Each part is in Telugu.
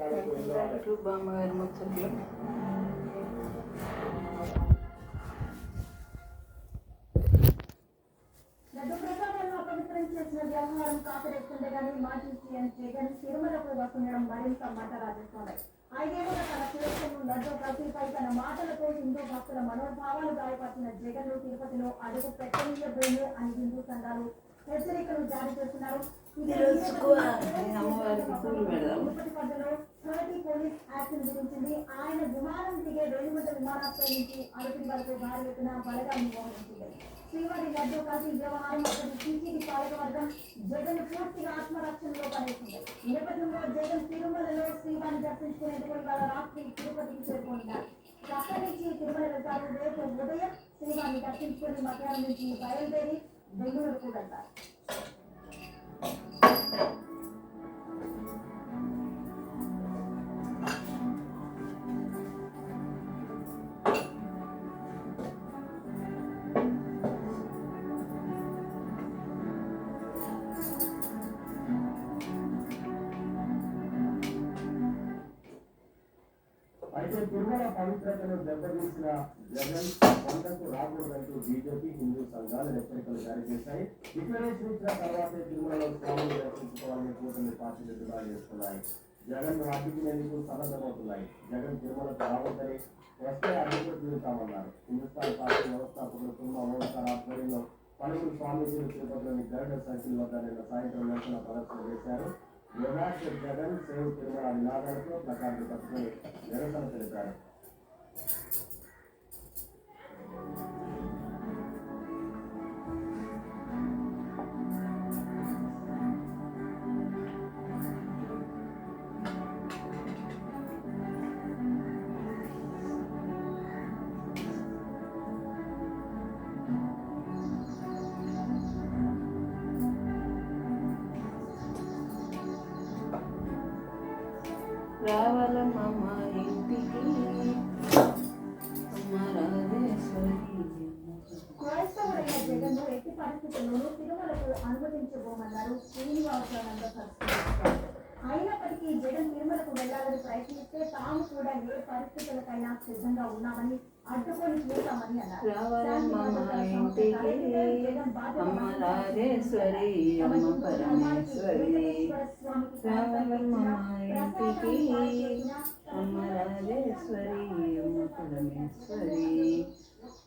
బామ్మగారి ముచ్చట్లు లడ్డు చేసిన వ్యవహారం కాకరేస్తుండగానే మాజీ సీఎం జగన్ తిరుమలకు వస్తుండడం మరింత మంట ఐదేళ్ళుగా తన సురక్షను లడ్డు ప్రతిపై తన మాటలతో హిందూ భక్తుల మనోభావాలు గాయపరిచిన జగన్ తిరుపతిలో అడుగు పెట్టనీయబోయే అని హిందూ సంఘాలు హెచ్చరికలు జారీ చేస్తున్నారు అమ్మవారికి పూలు తిరుపతి థర్టీ పోలీస్ యాక్ట్ విధించింది ఆయన విమానం దిగే రేణుగుంట విమానాశ్రయం నుంచి అరకుడి వరకు భారీ ఎత్తున బలగాన్ని మోహరించింది. శ్రీవారి లడ్డు కలిసి వ్యవహారం అతని టీటీడీ పాలకవర్గం జగన్ పూర్తిగా ఆత్మరక్షణలో పడేసింది ఈ నేపథ్యంలో జగన్ తిరుమలలో శ్రీవారిని దర్శించుకునేందుకు ఇవాళ రాత్రి తిరుపతికి చేరుకుంటారు అక్కడి నుంచి తిరుమల వెళ్తారు. రేపు ఉదయం శ్రీవారిని దర్శించుకుని మధ్యాహ్నం నుంచి బయలుదేరి బెంగళూరుకు వెళ్తారు. పవిత్రతను దెబ్బతీసిన జగన్ పంటకు రాకూడదంటూ బీజేపీ హిందూ సంఘాలు హెచ్చరికలు జారీ చేశాయి. డిక్లరేషన్ ఇచ్చిన తర్వాతే తిరుమలలో స్వామిని దర్శించుకోవాలని కూటమి పార్టీలు డిమాండ్ చేస్తున్నాయి జగన్ అడ్డుకునేందుకు సన్నద్ధమవుతున్నాయి. జగన్ తిరుమలకు రావద్దని వస్తే అడ్డుకు తిరుగుతామన్నారు హిందుస్థాన్ పార్టీ వ్యవస్థాపకులు తుమ్మ మమతార్ ఆధ్వర్యంలో పలువురు స్వామీజీలు తిరుపతిలోని గరుడ సర్కిల్ వద్ద నిన్న సాయంత్రం నిరసన ప్రదర్శన చేశారు. యువరాజ్ జగన్ సేవ్ తిరుమల నినాదాలతో ప్రకారం పట్టుకుని నిరసన తెలిపారు. రావాలమ్మ ఇంటికి. అమ్మ రాజేశ్వరి జగన్ ఎట్టి తిరుమలకు అనుమతించబోమన్నారు. శ్రీనివాసానంద అయినప్పటికీ జగన్ తిరుమలకు వెళ్ళాలని ప్రయత్నిస్తే తాము కూడా ఏ పరిస్థితులకైనా సిద్ధంగా ఉన్నామని అడ్డుకొని చూస్తామని అన్నారు.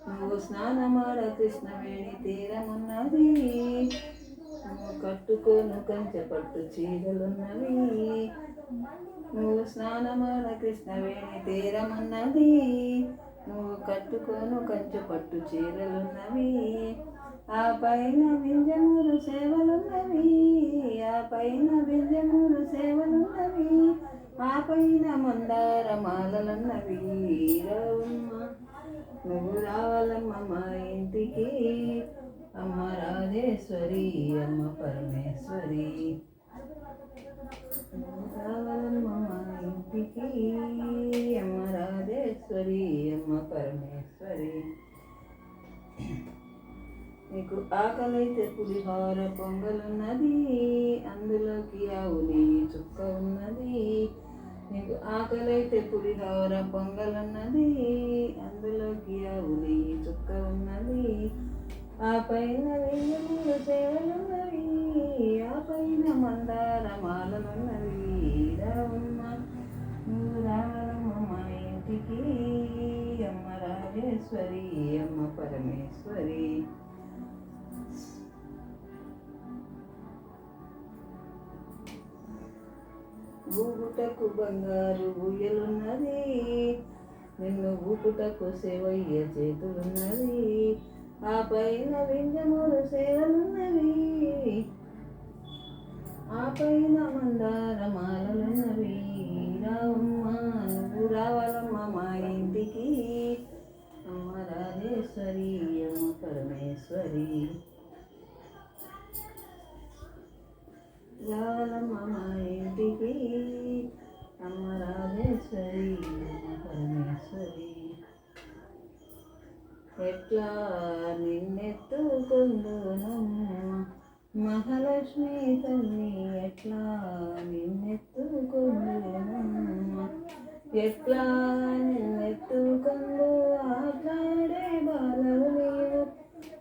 నువ్వు స్నానమాడ కృష్ణవేణి తీరమున్నది. కట్టుకోను కంచె పట్టు చీరలున్నవి. నువ్వు స్నానమాన కృష్ణవేణి తీరమున్నది. నువ్వు కట్టుకోను కంచె పట్టు చీరలున్నవి. ఆ పైన వింజమూరు సేవలున్నవి. ఆ పైన వింజమూరు సేవలున్నవి. ఆ పైన మందార మాలలున్నవి. రావమ్మ నువ్వు రావాలమ్మ మా ఇంటికి. రాజేశ్వరి అమ్మ పరమేశ్వరి. రావాలమ్మ ఇంటికి అమ్మ రాజేశ్వరి అమ్మ పరమేశ్వరి. నీకు ఆకలైతే పులిహోర పొంగలున్నది. అందులోకి ఆవు చుక్క ఉన్నది. నీకు ఆకలైతే పులిహోర పొంగలున్నది. అందులోకి ఆవు చుక్క ఉన్నది. ఆ పైన వెయ్యములు సేవలున్నవి ఆ పైన మందార మాలలున్నవి రావమ్మ నువ్వు రావమ్మ మా ఇంటికి అమ్మ రాజేశ్వరి అమ్మ పరమేశ్వరి. ఊగుటకు బంగారు ఉయ్యలున్నది నిన్ను ఊపుటకు సేవయ్య చేతులున్నది. ఆ పైన వింజమూలు సేవలున్నవి. ఆ పైన మందార మాలలున్నవి రావమ్మ మహాలక్ష్మి తల్లి ఎట్లా నిన్నెత్తుకుందునమ్మ ఎట్లా నిన్నెత్తుకుందు ఆట్లాడే బాలవు నీవు.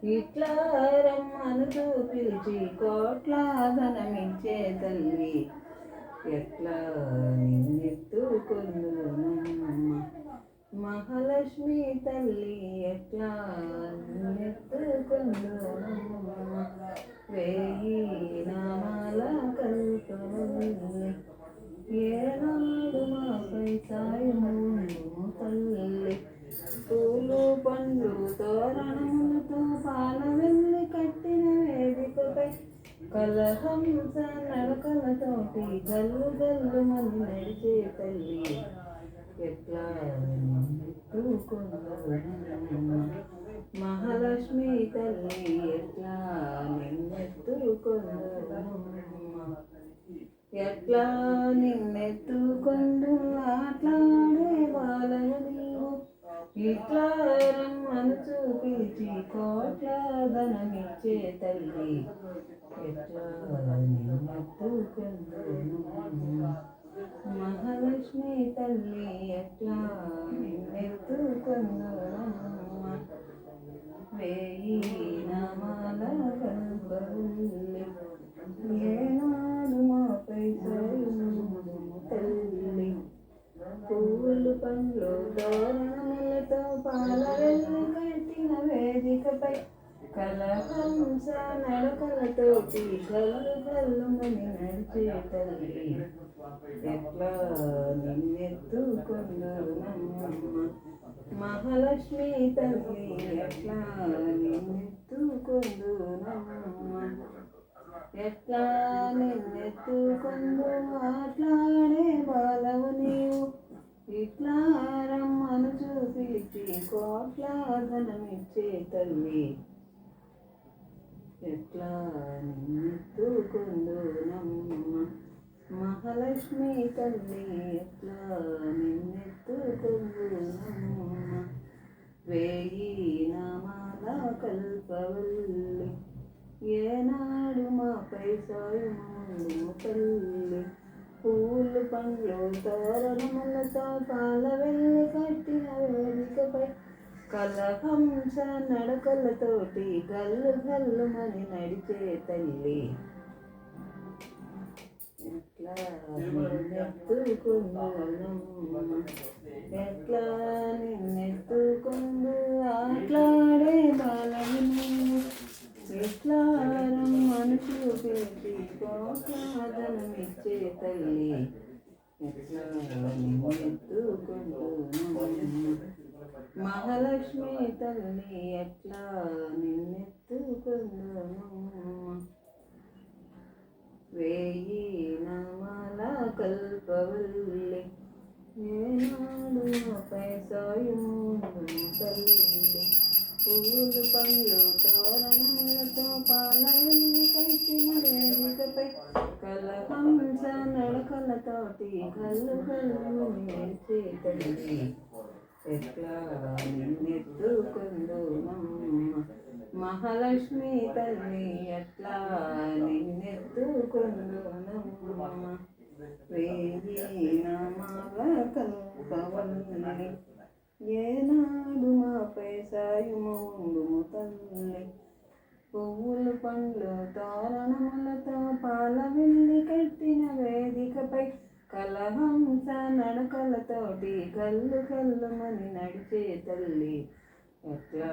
ఇట్లా రమ్మనుతూ పిలిచి కోట్లా ధనమిచ్చే తల్లి. ఎట్లా నిన్నెత్తుకుందు కలహంస నడకలతోటి గల్లు గల్లు మంది నడిచే తల్లి. ఎట్లా మహాలక్ష్మి తల్లి ఎట్లా నిన్నెత్తుకున్నాను ఎట్లా నిన్నెత్తుకొందు ఆట్లాడే బాలను నీవు. ఇట్లా చూపించి కోట్ల ధనమిచ్చే తల్లి. మహాలక్ష్మి తల్లి ఎట్లా నిన్నెత్తుకుందు వేయి నామాల కల్పల్లి ఏనాడు మాపై పైసలు తల్లి. పూలు పండ్లు తోరణములతో పాల వెళ్ళి వేదికపై కలహంస నడకలతో గల్లు గల్లుమని నడిచే తల్లి ఎట్లా నిన్నెత్తుకున్నానమ్మ మహాలక్ష్మి తల్లి ఎట్లా నిన్నెత్తుకుందునమ్మ ఎట్లా నిన్నెత్తుకుందు మాట్లాడే బాలవు నీవు. ఇట్లా రమ్మను చూపించి కోట్ల ధనమిచ్చే తల్లి. ఎట్లా నిన్నెత్తుకుందు నమ్మ. మహాలక్ష్మి తల్లి ఎట్లా నిన్నెత్తుకుందు నమ్మ. వేయి నామాల కల్పవల్లి. ఏనాడు మాపై సాయము తల్లి. పూలు పండ్లు తోరణములతో పాల వెళ్ళి కట్టిన వేదికపై కలహంస నడకలతోటి గల్లు గల్లు మని నడిచే తల్లి. ఎట్లా నిన్నెత్తుకున్నాను ఎట్లా నిన్నెత్తుకుందు ఆట్లాడే బాలని ఎట్లా రమ్మను కోట్లాదనమిచ్చే తల్లి మహాలక్ష్మి తల్లి ఎట్లా నిన్నెత్తుకుందును వేయి నమల కల్పవల్లి ఏనాడు పైసాయు తల్లి పూలు పండ్లు తోరణములతో పాలని కలహంస నడకలతోటి కళ్ళు కళ్ళు నేర్చే తల్లి ఎట్లా నిన్నెత్తుకుందు మహాలక్ష్మి తల్లి ఎట్లా నిన్నెత్తుకుందు వేయి నామాల కల్పవల్లి. ఏనాడు మాపై సాయుము తల్లి. పువ్వులు పండ్లు తోరణములతో పాల వెళ్ళి కట్టిన వేదికపై కలహంస నడకలతోటి కళ్ళు కళ్ళుమని నడిచే తల్లి. ఎట్లా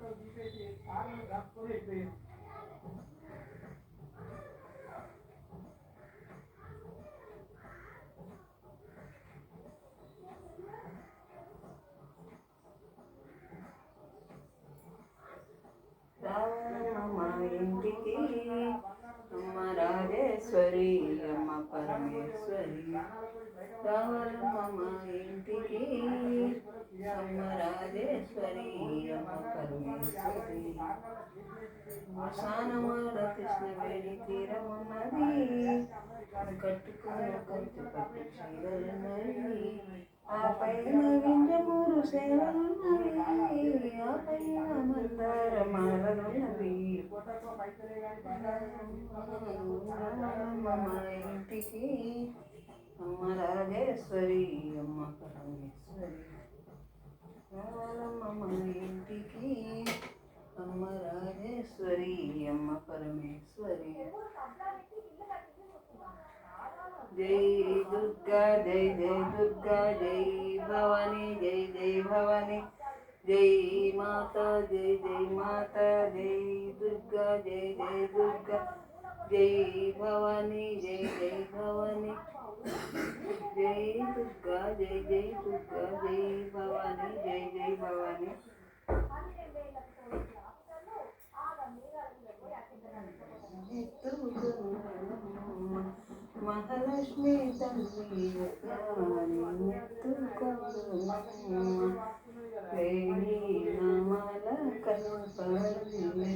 నిన్నెత్తుకుందు నమ్మ ఇంటికి అమ్మ రాజేశ్వరి అమ్మ పరమేశ్వరి రావమ్మ ఇంటికి స్నానమాడ కృష్ణ వేడి తీరమున్నది. కట్టుకున్న కంతు పట్టు చీరలున్నవి. ఆ పైన వింజమూరు సేవలున్నవి. ఆ పైన మందార మాలలున్నవి. మా ఇంటికి అమ్మ రాజేశ్వరి అమ్మ కరంగేశ్వరి రావాలమ్మ మా ఇంటికి అమ్మ రాజేశ్వరి అమ్మ పరమేశ్వరి జై దుర్గా జై జై దుర్గా జై భవాని జై జై భవాని జై మాతా జై జై మాతా జై దుర్గా జై జై దుర్గా జై భవాని జై జై భవాని జై దుర్గా జై జై దుర్గా జై భవాని మహాలక్ష్మి తల్లి నామాల కల్పల్లి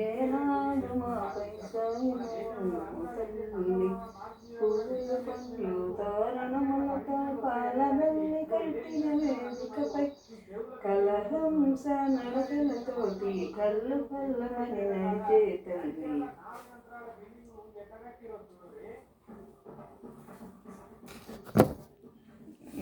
ఏనాడు మాపై తల్లి పూల పండ్లు తోరణములతో పాలబెల్లి కట్టిన వేదికపై కలహంస నడకలతోటి కళ్ళు కళ్ళమని నడిచే తల్లి